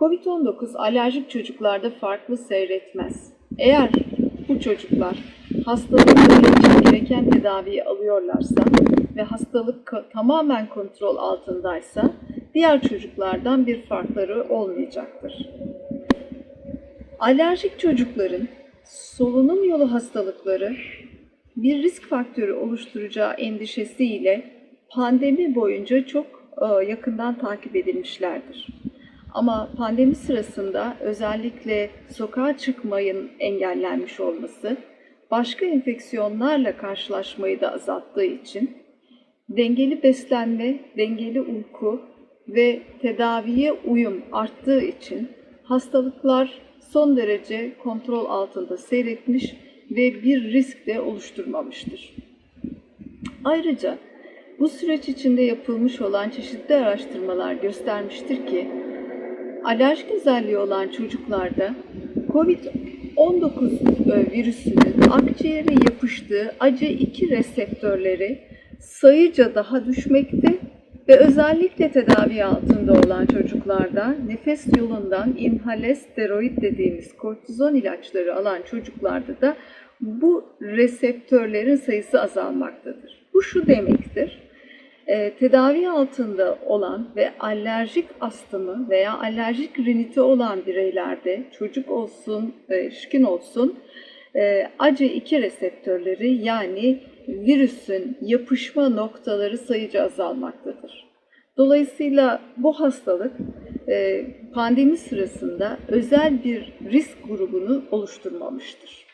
COVID-19 alerjik çocuklarda farklı seyretmez. Eğer bu çocuklar hastalıkları için gereken tedaviyi alıyorlarsa ve hastalık tamamen kontrol altındaysa diğer çocuklardan bir farkları olmayacaktır. Alerjik çocukların solunum yolu hastalıkları bir risk faktörü oluşturacağı endişesiyle pandemi boyunca çok yakından takip edilmişlerdir. Ama pandemi sırasında özellikle sokağa çıkmayın engellenmiş olması, başka enfeksiyonlarla karşılaşmayı da azalttığı için dengeli beslenme, dengeli uyku ve tedaviye uyum arttığı için hastalıklar son derece kontrol altında seyretmiş ve bir risk de oluşturmamıştır. Ayrıca bu süreç içinde yapılmış olan çeşitli araştırmalar göstermiştir ki alerjik özelliği olan çocuklarda COVID-19 e, virüsünün akciğere yapıştığı ACE2 reseptörleri sayıca daha düşmekte ve özellikle tedavi altında olan çocuklarda nefes yolundan inhale steroid dediğimiz kortizon ilaçları alan çocuklarda da bu reseptörlerin sayısı azalmaktadır. Bu şu demektir. E, tedavi altında olan ve alerjik astımı veya alerjik riniti olan bireylerde çocuk olsun, erişkin olsun e, ACE2 reseptörleri yani virüsün yapışma noktaları sayıca azalmaktadır. Dolayısıyla bu hastalık e, pandemi sırasında özel bir risk grubunu oluşturmamıştır.